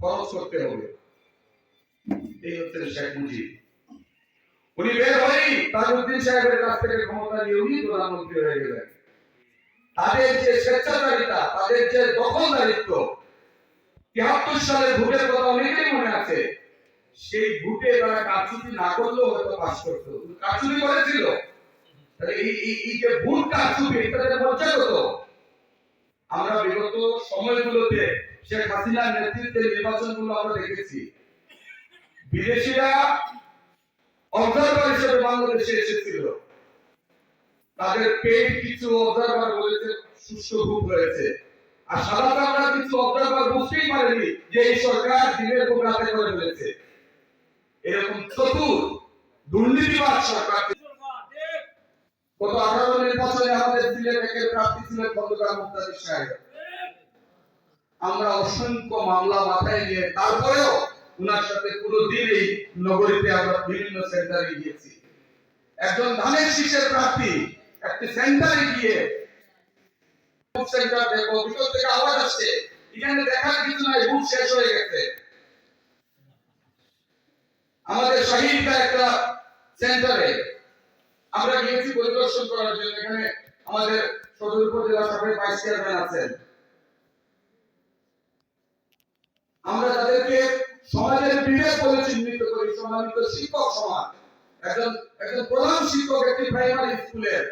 খরচ করতে হবে। এই হচ্ছে শেখ মুজিব। উনি বের হয়েই তাজউদ্দিন সাহেবের কাছ থেকে ক্ষমতা নিয়ে উনি প্রধানমন্ত্রী হয়ে গেলেন। তাদের যে স্বেচ্ছাচারিতা, তাদের যে দখলদারিত্ব, তিয়াত্তর সালের ভোটের কথা অনেকেই মনে আছে। সেই ভোটে তারা কারচুপি না করলেও হয়তো পাশ করতো। কারচুপি করেছিল। এই যে ভোট কারচুপি তাদের মজ্জাগত আমরা বিগত সময়গুলোতে শেখ হাসিনার নেতৃত্বে নির্বাচনগুলো আমরা দেখেছি। বিদেশিরা অবজারভার হিসেবে বাংলাদেশে এসেছিল। তাদের পেট কিছু অবজারভার বলেছে ভোট হয়েছে আর সাধারণত আমরা কিছু অবজারভার বুঝতেই পারেনি যে এই সরকার দিনের ভোট রাতে করে ফেলেছে। এরকম চতুর দুর্নীতিবাদ সরকার। গত আঠারো নির্বাচনে আমাদের সিলেট একের প্রার্থী ছিলেন খন্দকার মুক্তাদি সাহেব। আমরা অসংখ্য মামলা মাথায় নিয়ে তারপরেও উনার সাথে পুরো দিন এই নগরীতে আমরা বিভিন্ন সেন্টারে গিয়েছি। একজন ধানের শীষের প্রার্থী, একটি সেন্টারে গিয়ে সেন্টার দেখব ভিতর থেকে আওয়াজ আসছে। এখানে দেখার কিছু নাই শেষ হয়ে গেছে। আমাদের শহীদটা একটা সেন্টারে। আমরা গিয়েছি পরিদর্শন করার জন্য। এখানে আমাদের সদর উপজেলা সভায় ভাইস চেয়ারম্যান আছেন। আমরা তাদেরকে সমাজের বিবেক বলে চিহ্নিত করি, সম্মানিত শিক্ষক সমাজ। একজন একজন প্রধান শিক্ষক একটি প্রাইমারি স্কুলের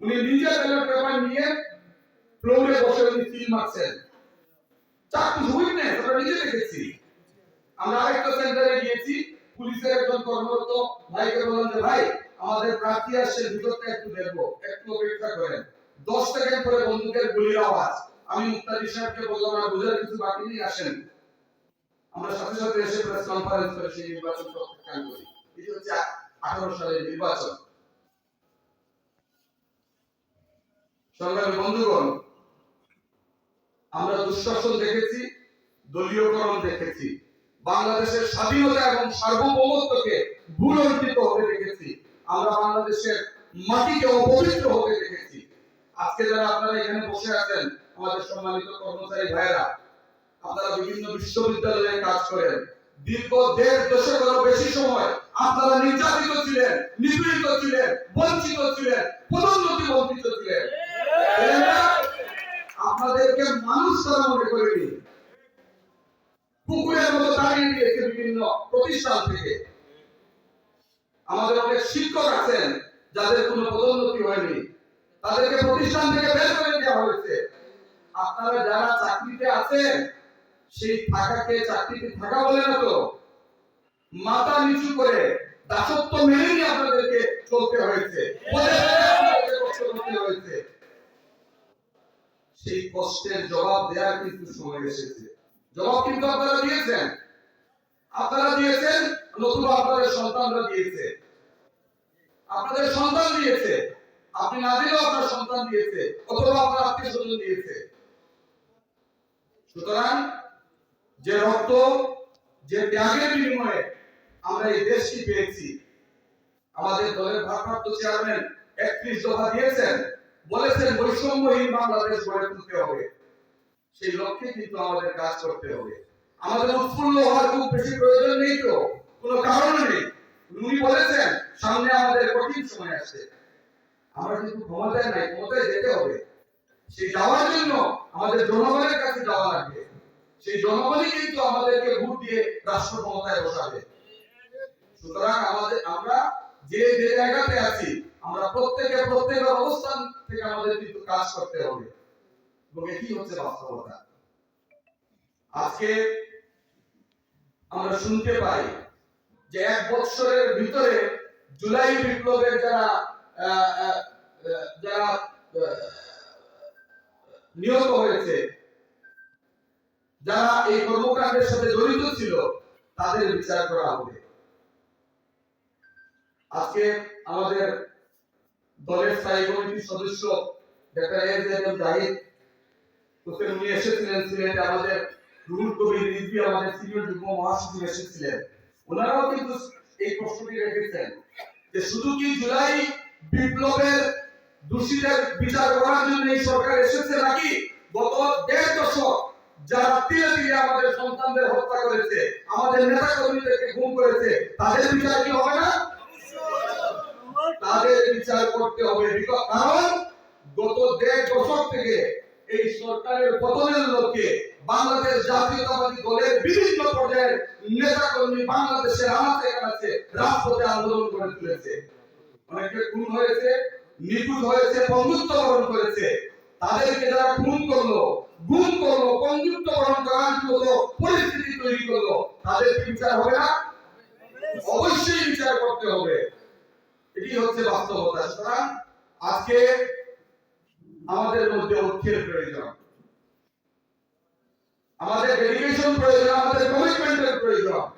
উনি নিজে ব্যালট পেপার নিয়ে ফ্লোরে বসে উনি সিল মারছেন চাকু উইটনেস আমরা নিজে দেখেছি। আমরা আরেকটা সেন্টারে গিয়েছি, পুলিশের একজন কর্মরত ভাইকে বললাম যে, ভাই, আমাদের প্রার্থী আসছে, ভিতরটা একটু দেখব, একটু অপেক্ষা করেন। দশ সেকেন্ড পরে বন্দুকের গুলির আওয়াজ। আমি মুক্তাদি সাহেবকে বললাম না বুঝার কিছু বাকি নেই আসেন। আমরা সাথে সাথে এসে প্রেস কনফারেন্স করে সেই নির্বাচন প্রত্যাখ্যান করি। এটি হচ্ছে আঠারো সালের নির্বাচন। সংগ্রামী বন্ধুগণ, আমরা দুঃশাসন দেখেছি, দলীয়করণ দেখেছি, বাংলাদেশের স্বাধীনতা এবং সার্বভৌমত্বকে ভুলণ্ঠিত হতে দেখেছি, আমরা বাংলাদেশের মাটিকে অপবিত্র হতে দেখেছি আজকে যারা আপনারা এখানে বসে আছেন, আমাদের সম্মানিত কর্মচারী ভাইয়েরা, আপনারা বিভিন্ন বিশ্ববিদ্যালয়ে কাজ করেন। দীর্ঘ দেড় বেশি সময় আপনারা নির্যাতিত ছিলেন, নিপীড়িত ছিলেন, বঞ্চিত ছিলেন পদোন্নতি বঞ্চিত ছিলেন আপনাদেরকে মানুষ তারা মনে কুকুরের মতো দাঁড়িয়ে দিয়েছে বিভিন্ন প্রতিষ্ঠান থেকে আমাদের অনেক শিক্ষক আছেন, যাদের কোনো পদোন্নতি হয়নি। তাদেরকে প্রতিষ্ঠান থেকে বের করে দেওয়া হয়েছে। আপনারা যারা চাকরিতে আছেন, সেই থাকাকে চাকরিতে থাকা বলে না তো? মাথা নিচু করে দাসত্ব মেনে নিয়ে আপনাদেরকে চলতে হয়েছে। সেই কষ্টের জবাব দেওয়ার কিন্তু সময় এসেছে। জবাব কিন্তু আপনারা দিয়েছেন। আপনারা দিয়েছেন নতুন আপনাদের সন্তানরা দিয়েছে। আপনাদের সন্তান দিয়েছে। আপনি না দিলেও আপনার সন্তান দিয়েছে, অথবা আপনার আত্মীয় স্বজন দিয়েছে। সুতরাং যে রক্ত, যে ত্যাগের বিনিময়ে আমরা এই দেশটি পেয়েছি, আমাদের দলের ভারপ্রাপ্ত চেয়ারম্যান একত্রিশ দফা দিয়েছেন, বলেছেন বৈষম্যহীন বাংলাদেশ গড়ে তুলতে হবে। সেই লক্ষ্যে কিন্তু আমাদের কাজ করতে হবে। আমাদের উৎফুল্ল হওয়ার খুব বেশি প্রয়োজন নেই তো, কোনো কারণ নেই। উনি বলেছেন, সামনে আমাদের কঠিন সময় আসছে আমরা কিন্তু ক্ষমতায় নাই, ক্ষমতায় যেতে হবে। সেই যাওয়ার জন্য আমাদের জনগণের কাছে যাওয়া লাগবে। সেই জনগণই কিন্তু আমাদেরকে ভোট দিয়ে রাষ্ট্র ক্ষমতায় বসাবে। সুতরাং আমাদের আমরা যে যে জায়গাতে আছি, আমরা প্রত্যেকে প্রত্যেকের অবস্থান থেকে আমাদের কিন্তু কাজ করতে হবে। এবং এটি হচ্ছে বাস্তবতা। আজকে আমরা শুনতে পাই যে এক বৎসরের ভিতরে জুলাই বিপ্লবের যারা যারা হয়েছে, যারা এই কর্মকাণ্ডের সাথে জড়িত ছিল, তাদের বিচার করা হবে। আজকে আমাদের দলের স্থায়ী কমিটির সদস্য ডাক্তার জাহিদ উনি এসেছিলেন সিলেটে আমাদের রুহুল কবির আমাদের সিনিয়র যুগ্ম মহাসচিব এসেছিলেন। ওনারাও কিন্তু এই প্রশ্নটি রেখেছেন যে শুধু কি জুলাই বিপ্লবের দোষীদের বিচার করার জন্য এই সরকার এসেছে নাকি? গত দেড় দশক যারা তিলে তিলে আমাদের সন্তানদের হত্যা করেছে, আমাদের নেতা কর্মীদেরকে গুম করেছে, তাদের বিচার কি হবে না? তাদের বিচার করতে হবে। কারণ, গত দেড় দশক থেকে এই সরকারের পতনের লক্ষ্যে বাংলাদেশ জাতীয়তাবাদী দলের বিভিন্ন পর্যায়ের নেতা কর্মী বাংলাদেশের আনাচে কানাচে রাজপথে আন্দোলন করে তুলেছে। অনেকে খুন হয়েছে নিখোঁজ হয়েছে বন্ধুত্ব বরণ করেছে। তাদেরকে যারা খুন করল, গুম করল বন্ধুত্ব বরণ করার মতো পরিস্থিতি তৈরি করল, তাদের বিচার হবে না? অবশ্যই বিচার করতে হবে। এটি হচ্ছে বাস্তবতা। সুতরাং আজকে আমাদের মধ্যে ঐক্যের প্রয়োজন। আমাদের ডেডিকেশন প্রয়োজন, আমাদের কমিটমেন্টের প্রয়োজন।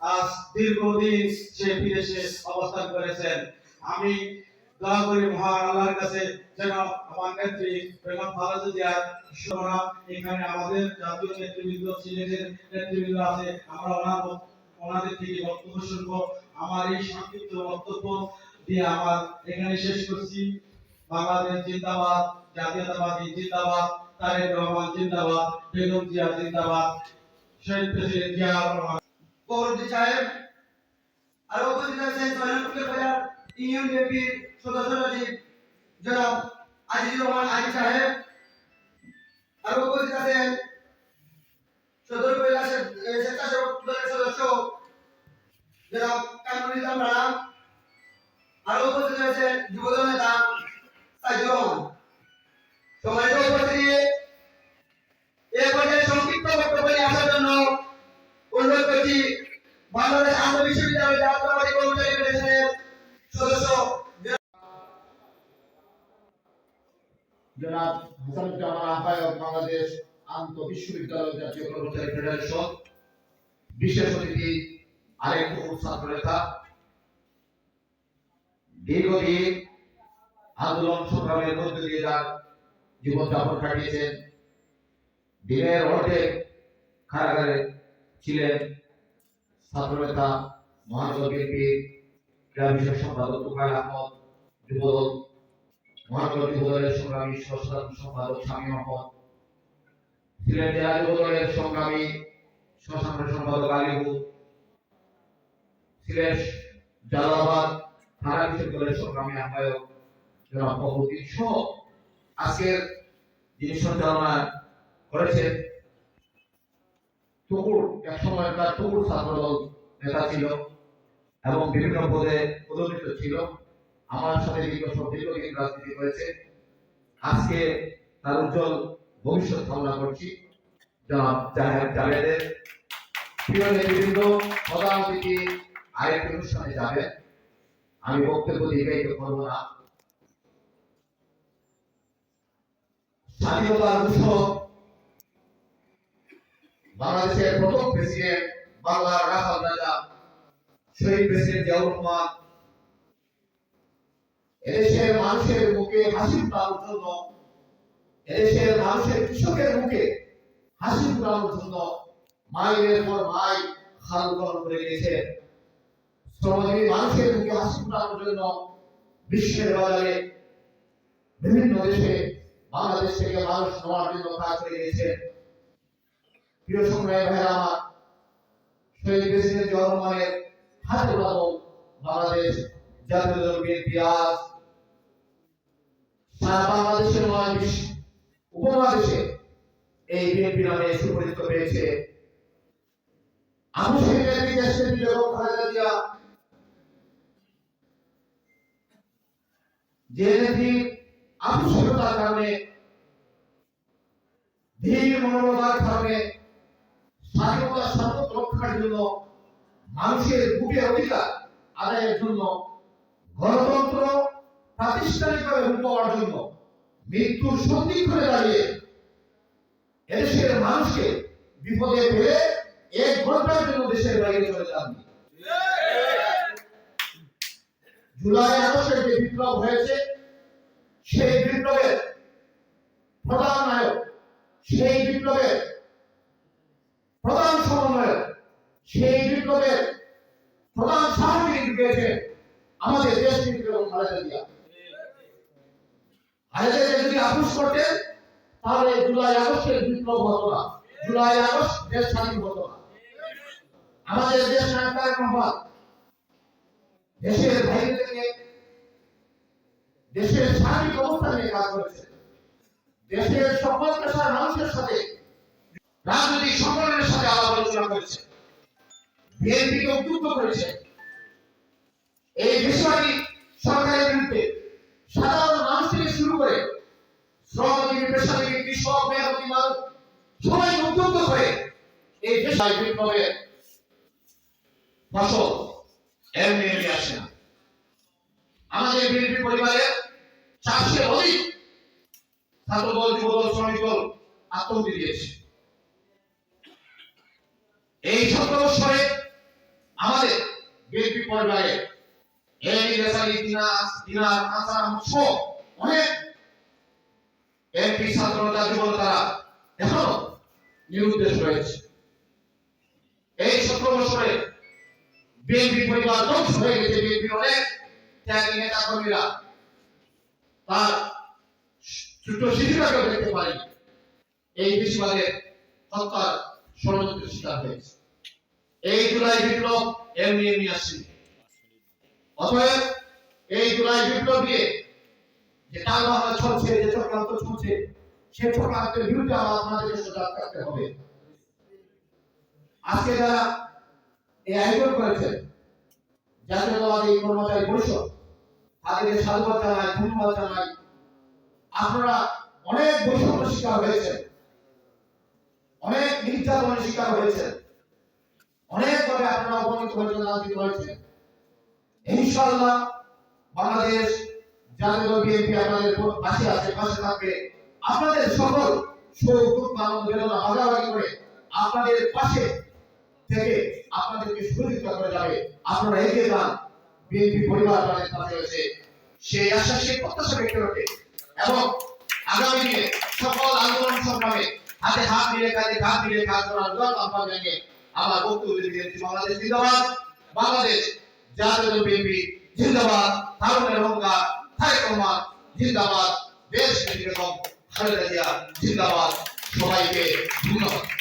আজ দীর্ঘদিন সে বিদেশে অবস্থান করেছেন। আমি দোয়া করি মহান আল্লাহর কাছে যেন আমার নেত্রী বেগম খালেদা জিয়ার শোনা এখানে আমাদের জাতীয় নেতৃবৃন্দ, সিলেটের নেতৃবৃন্দ আছে, আমরা ওনার ওনাদের থেকে বক্তব্য শুনব। আমার এই সংক্ষিপ্ত বক্তব্য দিয়ে আমার এখানে শেষ করছি। বাংলাদেশ জিন্দাবাদ, জাতীয়তাবাদী জিন্দাবাদ, তারেক রহমান জিন্দাবাদ, বেগম জিয়া জিন্দাবাদ, শহীদ প্রেসিডেন্ট জিয়াউর রহমান। পৌরতি সাহেব আর উপস্থিত আছেন সৈনিকপুর বাজার ইউনিয়ন বিএনপির সদস্য সচিব জনাব আজিজুর রহমান আজি সাহেব আর উপস্থিত আছেন সদর উপজেলা স্বে- এ, স্বেচ্ছাসেবক দলের সদস্য জনাব কামরুল ইসলাম রানা আর উপস্থিত আছেন যুবদল নেতা সাইদুর রহমান সম্মানিত উপস্থিতি বাংলাদেশ জাতীয় কর্মচারী ফেডারেশন, বিশেষ অতিথি আরেক দীর্ঘদিন আন্দোলন সংগ্রামের মধ্য দিয়ে যার জীবনযাপন কাটিয়েছেন, দিনের অর্ধেক কারাগারে ছিলেন। ছাত্র নেতা মহানগর বিএনপির ক্রীড়া বিষয়ক সম্পাদক আহমদ, যুবদল যুবদলের সংগ্রামী সম্পাদক মোহাম্মদ ছিলেন জেলা যুবদলের সংগ্রামী সম্পাদক ছিলেন জালালাবাদ বিশ্ববিদ্যালয়ের সংগ্রামী আহ্বায়ক জনাব সহ আজকের যিনি সঞ্চালনা করেছেন। টুকুর এক সময়কার টুকুর ছাত্রদল নেতা ছিল এবং বিভিন্ন পদে পদোন্নীত ছিল। আমার সাথে দীর্ঘ দীর্ঘদিন রাজনীতি করেছে আজকে তার উজ্জ্বল ভবিষ্যৎ কামনা করছি। জাভেদের। প্রিয় নেতৃবৃন্দ প্রধান অতিথি আরেকটি অনুষ্ঠানে আমি বক্তব্য দীর্ঘায়িত করব না। স্বাধীনতার ঘোষক বাংলাদেশের প্রথম প্রেসিডেন্ট বাংলার রাখাল রাজা, শহীদ প্রেসিডেন্ট জিয়াউর রহমান। এদেশের মানুষের মুখে হাসি ফোটানোর জন্য, এদেশের মানুষের কৃষকের মুখে হাসি ফোটানোর জন্য মাইলের পর মাইল খাল গ্রহণ করে গেছেন শ্রমজীবী মানুষের মুখে হাসি ফোটানোর জন্য বিশ্বের বাজারে বিভিন্ন দেশে বাংলাদেশ থেকে মানুষ নেওয়ার জন্য কাজ করে গেছেন প্রিয় সংগ্রামী ভাইরা আমার, শহীদ প্রেসিডেন্ট হাতে বাংলাদেশ জাতীয় দল বিএনপি আজ সারা বাংলাদেশের উপমহাদেশে এই বিএনপি নামে সুপরিচিত পেয়েছে। আমি সেই নেত্রী দেশের খালেদা জিয়া। কারণে, ধীর কারণে স্বাধীনতা সার্বত রক্ষার জন্য মানুষের ভোটের অধিকার আদায়ের জন্য গণতন্ত্র প্রাতিষ্ঠানিকভাবে রূপ পাওয়ার জন্য মৃত্যুর সন্ধিক্ষণে দাঁড়িয়ে এদেশের মানুষকে বিপদে ফেলে এক ঘণ্টার জন্য দেশের বাইরে চলে যাননি জুলাই আগস্টের যে বিপ্লব হয়েছে, সেই বিপ্লবের প্রধান নায়ক সেই বিপ্লবের প্রধান সমন্বয়ক সেই বিপ্লবের প্রধান সামগ্রী দিয়েছে আমাদের দেশ এবং খালেদা জিয়া যদি আপোষ করতেন তাহলে জুলাই আগস্টের বিপ্লব হতো না। জুলাই আগস্ট দেশ স্বাধীন হতো না। আমাদের দেশ নায়ক মোহাম্মদ দেশের বাইরে থেকে দেশের সার্বিক অবস্থা নিয়ে কাজ করেছে। দেশের সকল পেশার মানুষের সাথে রাজনৈতিক সংগঠনের সাথে আলাপ আলোচনা করেছে। করেছে এই বেসরকারি সরকারের বিরুদ্ধে সাধারণ মানুষ থেকে শুরু করে শ্রমজীবী কৃষক মেহনতি মানুষ সবাই উদ্বুদ্ধ করে এই দেশাই বিপ্লবের ফসল এমনি এমনি আসে না। আমাদের বিএনপি পরিবারের চারশে অধিক যুবদল শ্রমিক দল আত্মহত্যা দিয়েছে। এই সতেরো বছরে আমাদের বিএনপি পরিবারে এই রেসালি অনেক ছাত্রতা যুবক তারা এখনও নিরুদ্দেশ রয়েছে। এই বছরে বিএনপি পরিবার ধ্বংস হয়ে গেছে। বিএনপির অনেক ত্যাগী নেতা কর্মীরা তার ছোট শিশুরাকেও দেখতে পারি এই বেশিরভাগের হত্যার ষড়যন্ত্রের শিকার হয়েছে। এই জুলাই বিপ্লব এমনি এমনি আসেনি অতএব এই জুলাই বিপ্লব দিয়ে যে টাল বাহানা চলছে, যে চক্রান্ত চলছে, সে চক্রান্তের বিরুদ্ধে আমার সজাগ থাকতে হবে। আজকে যারা এই আয়োজন করেছেন, জাতীয়তাবাদী কর্মচারী পরিষদ, তাদেরকে সাধুবাদ জানাই, ধন্যবাদ জানাই। আপনারা অনেক বৈষম্য শিকার হয়েছেন, অনেক নির্যাতনের শিকার হয়েছেন। অনেকভাবে আপনারা অপমানিত হয়েছেন লাঞ্ছিত হয়েছেন ইনশাআল্লাহ বাংলাদেশ জাতীয় বিএনপি আপনাদের পাশে আছে, পাশে থাকবে। আপনাদের সকল সুখ দুঃখ বেদনা ভাগাভাগি করে আপনাদের পাশে থেকে আপনাদেরকে সহযোগিতা করে যাবে। আপনারা এগিয়ে যান। বিএনপি পরিবার আপনাদের পাশে রয়েছে। সেই আশা সেই প্রত্যাশা ব্যক্ত রাখে এবং আগামী দিনে সকল আন্দোলন সংগ্রামে হাতে হাত মিলে কাজে হাত মিলে কাজ করার জন্য আপনার ব্যাংকে আমার বক্তব্য দিয়েছি বাংলাদেশ জিন্দাবাদ। বাংলাদেশ জাতীয় বিএনপি জিন্দাবাদ। তারুণের হংকার তারেক রহমান জিন্দাবাদ। বেশ বেগম খালেদা জিয়া জিন্দাবাদ। সবাইকে ধন্যবাদ।